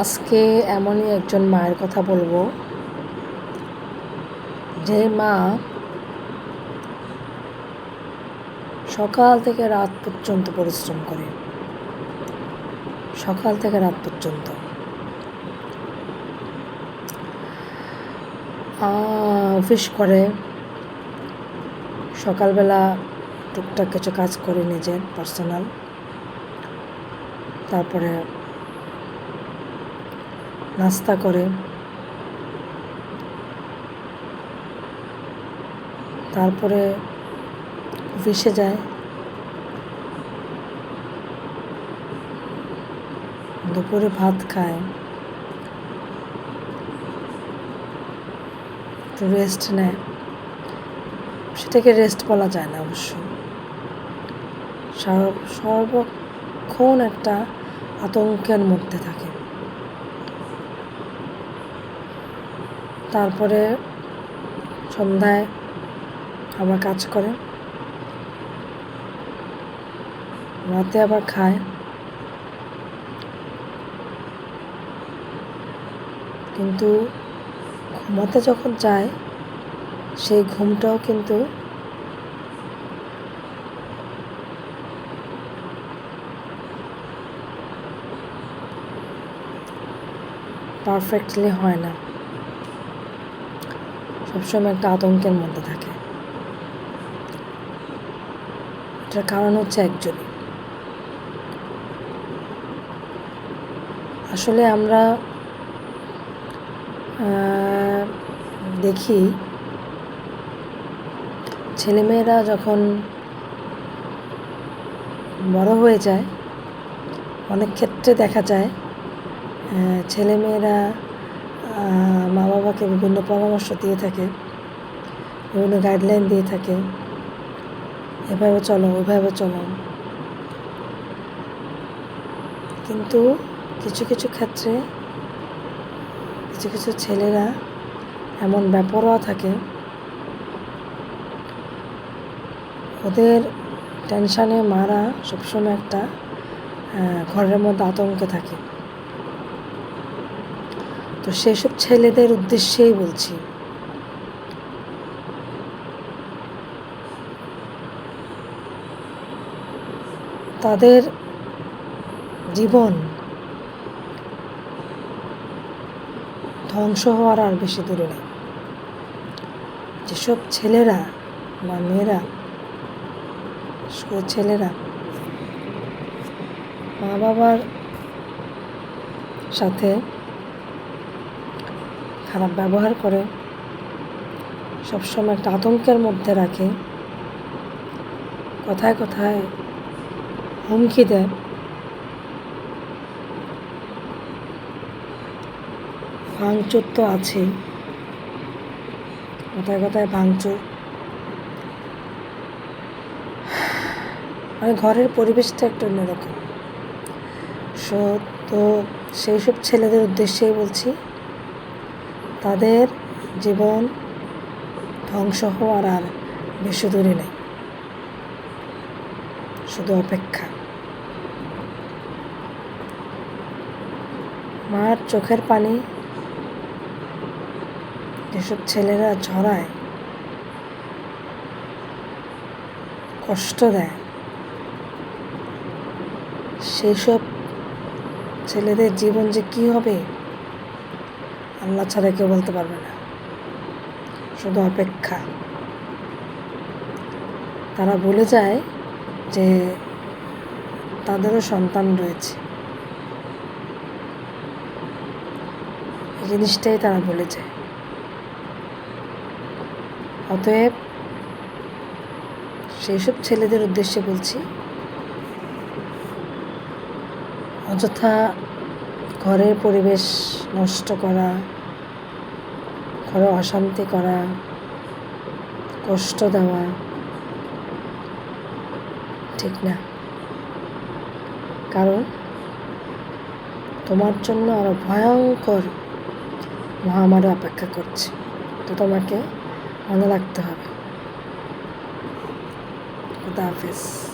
আজকে এমনই একজন মায়ের কথা বলব, যে মা সকাল থেকে রাত পর্যন্ত পরিশ্রম করে। সকাল থেকে রাত পর্যন্ত। অফিস করে। সকালবেলা টুকটাক কিছু কাজ করে নিজের পার্সোনাল তারপরে নাস্তা করে। তারপরে অফিসে যায়। দুপুরে ভাত খায়। একটু রেস্ট নেয়। সেটাকে রেস্ট বলা যায় না অবশ্য। সর্ব- সর্বক্ষণ একটা আতঙ্কের মধ্যে থাকে। তারপরে সন্ধ্যায় আবার কাজ করে। রাতে আবার খায়। কিন্তু ঘুমাতে যখন যায়, সেই ঘুমটাও কিন্তু পারফেক্টলি হয় না। সবসময় একটা আতঙ্কের মধ্যে থাকে। এটার কারণ হচ্ছে একজনই। আসলে আমরা দেখি ছেলেমেয়েরা যখন বড় হয়ে যায়, অনেক ক্ষেত্রে দেখা যায় ছেলেমেয়েরা মা বাবাকে বিভিন্ন পরামর্শ দিয়ে থাকে, বিভিন্ন গাইডলাইন দিয়ে থাকে, এভাবে চলো, ওইভাবে চলো। কিন্তু কিছু কিছু ক্ষেত্রে কিছু কিছু ছেলেরা এমন বেপরোয়া থাকে, ওদের টেনশানে মারা সবসময় একটা ঘরের মধ্যে আতঙ্কে থাকে। তো সেসব ছেলেদের উদ্দেশ্যেই বলছি। তাদের জীবন ধ্বংস হওয়ার আর বেশি দূরে নেই। যেসব ছেলেরা বা মেয়েরা ছেলেরা মা বাবার সাথে খারাপ ব্যবহার করে, সবসময় একটা আতঙ্কের মধ্যে রাখে, কথায় কথায় হুমকি দেয়। ভাঙচুর তো আছেই, কথায় কথায় ভাঙচুর। মানে ঘরের পরিবেশটা একটু অন্যরকম। সো, তো সেই সব ছেলেদের উদ্দেশ্যেই বলছি তাদের জীবন ধ্বংস হওয়ার আর বেশি দূরে নেই। শুধু অপেক্ষা। মার চোখের পানি যেসব ছেলেরা ঝরায়, কষ্ট দেয় সেই সব ছেলেদের জীবন যে কী হবে? আল্লাহ ছাড়া কেউ বলতে পারবে না। শুধু অপেক্ষা। তারা বলে যায় যে তাদেরও সন্তান রয়েছে। এই জিনিসটাই তারা বলে যায়। অতএব সেই সব ছেলেদের উদ্দেশ্যে বলছি, অযথা ঘরের পরিবেশ নষ্ট করা, ঘরে অশান্তি করা, কষ্ট দেওয়া, ঠিক না। কারণ তোমার জন্য আরও ভয়ঙ্কর মহামারী অপেক্ষা করছে। তো তোমাকে মনে রাখতে হবে। খুদা হাফেজ।